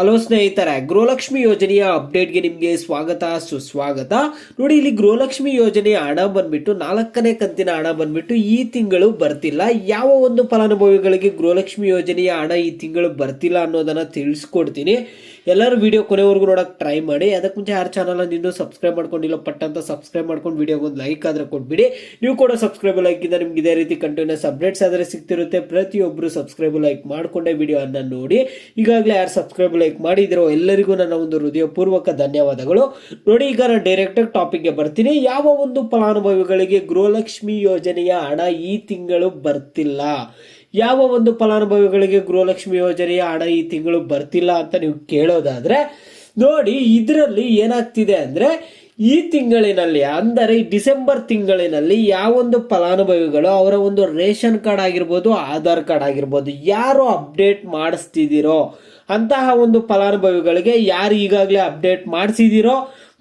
Hello ಸ್ನೇಹಿತರೆ, ಗೃಹಲಕ್ಷ್ಮಿ ಯೋಜನೆಯ ಅಪ್ಡೇಟ್ಗೆ ನಿಮಗೆ ಸ್ವಾಗತ, ಸುಸ್ವಾಗತ. ನೋಡಿ, ಇಲ್ಲಿ ಗೃಹಲಕ್ಷ್ಮಿ ಯೋಜನೆಯ ಹಣ ಬಂದ್ಬಿಟ್ಟು, ನಾಲ್ಕನೇ ಕಂತಿನ ಹಣ ಬಂದ್ಬಿಟ್ಟು ಈ ತಿಂಗಳು ಬರ್ತಿಲ್ಲ. ಯಾವ ಒಂದು ಫಲಾನುಭವಿಗಳಿಗೆ ಗೃಹಲಕ್ಷ್ಮಿ ಯೋಜನೆಯ ಹಣ ಈ ತಿಂಗಳು ಬರ್ತಿಲ್ಲ ಅನ್ನೋದನ್ನ ತಿಳಿಸ್ಕೊಡ್ತೀನಿ. ಎಲ್ಲರೂ ವಿಡಿಯೋ ಕೊನೆವರೆಗೂ ನೋಡಕ್ ಟ್ರೈ ಮಾಡಿ. ಅದಕ್ಕೆ ಮುಂಚೆ ಯಾರು ಚಾನಲ್ ಇನ್ನೂ ಸಬ್ಸ್ಕ್ರೈಬ್ ಮಾಡ್ಕೊಂಡಿಲ್ಲ, ಪಟ್ ಅಂತ ಸಬ್ಸ್ಕ್ರೈಬ್ ಮಾಡ್ಕೊಂಡು ವಿಡಿಯೋಗೆ ಒಂದು ಲೈಕ್ ಆದ್ರೆ ಕೊಟ್ಬಿಡಿ. ನೀವು ಕೂಡ ಸಬ್ಸ್ಕ್ರೈಬ್ ಲೈಕ್ ಇಂದ ನಿಮ್ಗೆ ಇದೇ ರೀತಿ ಕಂಟಿನ್ಯೂಸ್ ಅಪ್ಡೇಟ್ಸ್ ಆದ್ರೆ ಸಿಗ್ತಿರುತ್ತೆ. ಪ್ರತಿಯೊಬ್ಬರು ಸಬ್ಸ್ಕ್ರೈಬ್ ಲೈಕ್ ಮಾಡಿಕೊಂಡೇ ವಿಡಿಯೋ ಅನ್ನ ನೋಡಿ. ಈಗಾಗಲೇ ಯಾರು ಸಬ್ಸ್ಕ್ರೈಬ್ ಲೈಕ್ ಮಾಡಿದಿರೋ ಎಲ್ಲರಿಗೂ ನನ್ನ ಒಂದು ಹೃದಯಪೂರ್ವಕ ಧನ್ಯವಾದಗಳು. ನೋಡಿ, ಈಗ ನಾನು ಡೈರೆಕ್ಟ್ ಟಾಪಿಕ್ಗೆ ಬರ್ತೀನಿ. ಯಾವ ಒಂದು ಫಲಾನುಭವಿಗಳಿಗೆ ಗೃಹಲಕ್ಷ್ಮಿ ಯೋಜನೆಯ ಹಣ ಈ ತಿಂಗಳು ಬರ್ತಿಲ್ಲ? ಯಾವ ಒಂದು ಫಲಾನುಭವಿಗಳಿಗೆ ಗೃಹಲಕ್ಷ್ಮಿ ಯೋಜನೆಯ ಹಣ ಈ ತಿಂಗಳು ಬರ್ತಿಲ್ಲ ಅಂತ ನೀವು ಕೇಳೋದಾದ್ರೆ, ನೋಡಿ, ಇದರಲ್ಲಿ ಏನಾಗ್ತಿದೆ ಅಂದ್ರೆ ಈ ತಿಂಗಳಿನಲ್ಲಿ, ಅಂದರೆ ಡಿಸೆಂಬರ್ ತಿಂಗಳಿನಲ್ಲಿ ಯಾವೊಂದು ಫಲಾನುಭವಿಗಳು ಅವರ ಒಂದು ರೇಷನ್ ಕಾರ್ಡ್ ಆಗಿರ್ಬೋದು, ಆಧಾರ್ ಕಾರ್ಡ್ ಆಗಿರ್ಬೋದು, ಯಾರು ಅಪ್ಡೇಟ್ ಮಾಡಿಸ್ತಿದ್ದೀರೋ, ಅಂತಹ ಒಂದು ಫಲಾನುಭವಿಗಳಿಗೆ ಯಾರು ಈಗಾಗಲೇ ಅಪ್ಡೇಟ್ ಮಾಡಿಸಿದ್ದೀರೋ,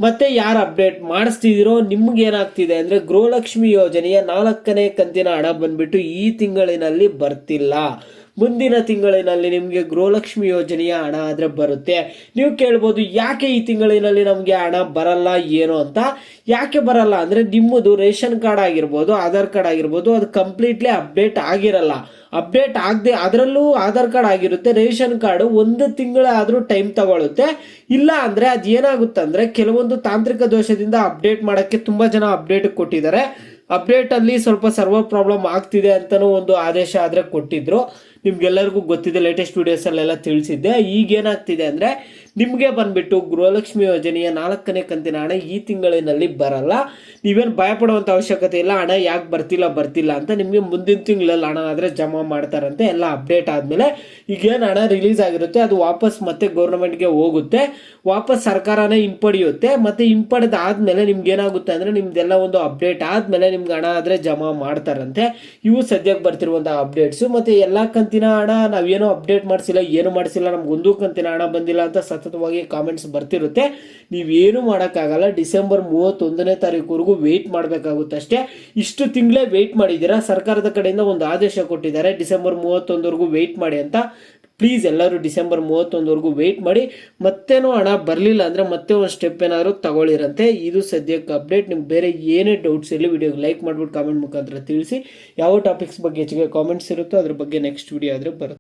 ಮತ್ತೆ ಯಾರು ಅಪ್ಡೇಟ್ ಮಾಡಿಸ್ತಿದ್ದೀರೋ, ನಿಮ್ಗೆ ಏನಾಗ್ತಿದೆ ಅಂದ್ರೆ ಗೃಹಲಕ್ಷ್ಮಿ ಯೋಜನೆಯ ನಾಲ್ಕನೇ ಕಂತಿನ ಹಣ ಬಂದ್ಬಿಟ್ಟು ಈ ತಿಂಗಳಿನಲ್ಲಿ ಬರ್ತಿಲ್ಲ. ಮುಂದಿನ ತಿಂಗಳಿನಲ್ಲಿ ನಿಮಗೆ ಗೃಹಲಕ್ಷ್ಮಿ ಯೋಜನೆಯ ಹಣ ಆದರೆ ಬರುತ್ತೆ. ನೀವು ಕೇಳ್ಬೋದು, ಯಾಕೆ ಈ ತಿಂಗಳಿನಲ್ಲಿ ನಮಗೆ ಹಣ ಬರಲ್ಲ, ಏನು ಅಂತ? ಯಾಕೆ ಬರಲ್ಲ ಅಂದರೆ ನಿಮ್ಮದು ರೇಷನ್ ಕಾರ್ಡ್ ಆಗಿರ್ಬೋದು, ಆಧಾರ್ ಕಾರ್ಡ್ ಆಗಿರ್ಬೋದು, ಅದು ಕಂಪ್ಲೀಟ್ಲಿ ಅಪ್ಡೇಟ್ ಆಗಿರಲ್ಲ. ಅಪ್ಡೇಟ್ ಆಗದೆ, ಅದರಲ್ಲೂ ಆಧಾರ್ ಕಾರ್ಡ್ ಆಗಿರುತ್ತೆ, ರೇಷನ್ ಕಾರ್ಡ್ ಒಂದು ತಿಂಗಳಾದರೂ ಟೈಮ್ ತಗೊಳ್ಳುತ್ತೆ ಇಲ್ಲ ಅಂದರೆ ಅದು ಏನಾಗುತ್ತೆ ಅಂದ್ರೆ ಕೆಲವೊಂದು ತಾಂತ್ರಿಕ ದೋಷದಿಂದ ಅಪ್ಡೇಟ್ ಮಾಡೋಕ್ಕೆ ತುಂಬ ಜನ ಅಪ್ಡೇಟ್ ಕೊಟ್ಟಿದ್ದಾರೆ. ಅಪ್ಡೇಟಲ್ಲಿ ಸ್ವಲ್ಪ ಸರ್ವರ್ ಪ್ರಾಬ್ಲಮ್ ಆಗ್ತಿದೆ ಅಂತಲೂ ಒಂದು ಆದೇಶ ಆದರೆ ಕೊಟ್ಟಿದ್ರು. ನಿಮ್ಗೆಲ್ಲರಿಗೂ ಗೊತ್ತಿದೆ ಲೇಟೆಸ್ಟ್ ವಿಡಿಯೋಸ್ ಅಲ್ಲೆಲ್ಲ ತಿಳಿಸಿದ್ದೆ. ಈಗ ಏನಾಗ್ತಿದೆ ಅಂದ್ರೆ ನಿಮಗೆ ಬಂದುಬಿಟ್ಟು ಗೃಹಲಕ್ಷ್ಮಿ ಯೋಜನೆಯ ನಾಲ್ಕನೇ ಕಂತಿನ ಹಣ ಈ ತಿಂಗಳಿನಲ್ಲಿ ಬರಲ್ಲ. ನೀವೇನು ಭಯಪಡುವಂಥ ಅವಶ್ಯಕತೆ ಇಲ್ಲ, ಹಣ ಯಾಕೆ ಬರ್ತಿಲ್ಲ ಬರ್ತಿಲ್ಲ ಅಂತ ನಿಮಗೆ ಮುಂದಿನ ತಿಂಗಳಲ್ಲಿ ಹಣ ಆದ್ರೆ ಜಮಾ ಮಾಡ್ತಾರಂತೆ. ಎಲ್ಲ ಅಪ್ಡೇಟ್ ಆದ್ಮೇಲೆ ಈಗೇನು ಹಣ ರಿಲೀಸ್ ಆಗಿರುತ್ತೆ, ಅದು ವಾಪಸ್ ಮತ್ತೆ ಗೌರ್ಮೆಂಟ್ಗೆ ಹೋಗುತ್ತೆ. ವಾಪಸ್ ಸರ್ಕಾರನೇ ಹಿಂಪಡೆಯುತ್ತೆ. ಮತ್ತೆ ಹಿಂಪಡೆದ ಆದ್ಮೇಲೆ ನಿಮ್ಗೆ ಏನಾಗುತ್ತೆ ಅಂದ್ರೆ ನಿಮ್ದೆಲ್ಲ ಒಂದು ಅಪ್ಡೇಟ್ ಆದ್ಮೇಲೆ ನಿಮ್ಗೆ ಹಣ ಆದ್ರೆ ಜಮಾ ಮಾಡ್ತಾರಂತೆ. ಇವು ಸದ್ಯಕ್ಕೆ ಬರ್ತಿರುವಂತಹ ಅಪ್ಡೇಟ್ಸ್ ಮತ್ತೆ ಎಲ್ಲಾ ಕಂತಿನ ಹಣ ನಾವೇನೋ ಅಪ್ಡೇಟ್ ಮಾಡಿಸಿಲ್ಲ, ಏನು ಮಾಡಿಸಿಲ್ಲ, ನಮ್ಗೆ ಒಂದು ಕಂತಿನ ಹಣ ಬಂದಿಲ್ಲ ಅಂತ ಸತತವಾಗಿ ಕಾಮೆಂಟ್ಸ್ ಬರ್ತಿರುತ್ತೆ. ನೀವೇನು ಮಾಡೋಕ್ಕಾಗಲ್ಲ, ಡಿಸೆಂಬರ್ ಮೂವತ್ತೊಂದನೇ ತಾರೀಕುವರೆಗೂ ವೆಯ್ಟ್ ಮಾಡಬೇಕಾಗುತ್ತೆ ಅಷ್ಟೇ. ಇಷ್ಟು ತಿಂಗಳೇ ವೆಯ್ಟ್ ಮಾಡಿದ್ದೀರಾ? ಸರ್ಕಾರದ ಕಡೆಯಿಂದ ಒಂದು ಆದೇಶ ಕೊಟ್ಟಿದ್ದಾರೆ, ಡಿಸೆಂಬರ್ ಮೂವತ್ತೊಂದರೆಗೂ ವೆಯ್ಟ್ ಮಾಡಿ ಅಂತ. ಪ್ಲೀಸ್ ಎಲ್ಲರೂ ಡಿಸೆಂಬರ್ ಮೂವತ್ತೊಂದವರೆಗೂ ವೆಯ್ಟ್ ಮಾಡಿ. ಮತ್ತೇನೋ ಹಣ ಬರಲಿಲ್ಲ ಅಂದರೆ ಮತ್ತೆ ಒಂದು ಸ್ಟೆಪ್ ಏನಾದರೂ ತಗೊಳ್ಳಿರಂತೆ. ಇದು ಸದ್ಯಕ್ಕೆ ಅಪ್ಡೇಟ್ ನಿಮ್ಗೆ ಬೇರೆ ಏನೇ ಡೌಟ್ಸ್ ಇರಲಿ ವಿಡಿಯೋಗೆ ಲೈಕ್ ಮಾಡ್ಬಿಟ್ಟು ಕಾಮೆಂಟ್ ಮುಖಾಂತರ ತಿಳಿಸಿ. ಯಾವ ಟಾಪಿಕ್ಸ್ ಬಗ್ಗೆ ಹೆಚ್ಚಿಗೆ ಕಾಮೆಂಟ್ಸ್ ಇರುತ್ತೋ ಅದ್ರ ಬಗ್ಗೆ ನೆಕ್ಸ್ಟ್ ವಿಡಿಯೋ ಆದರೆ ಬರುತ್ತೆ.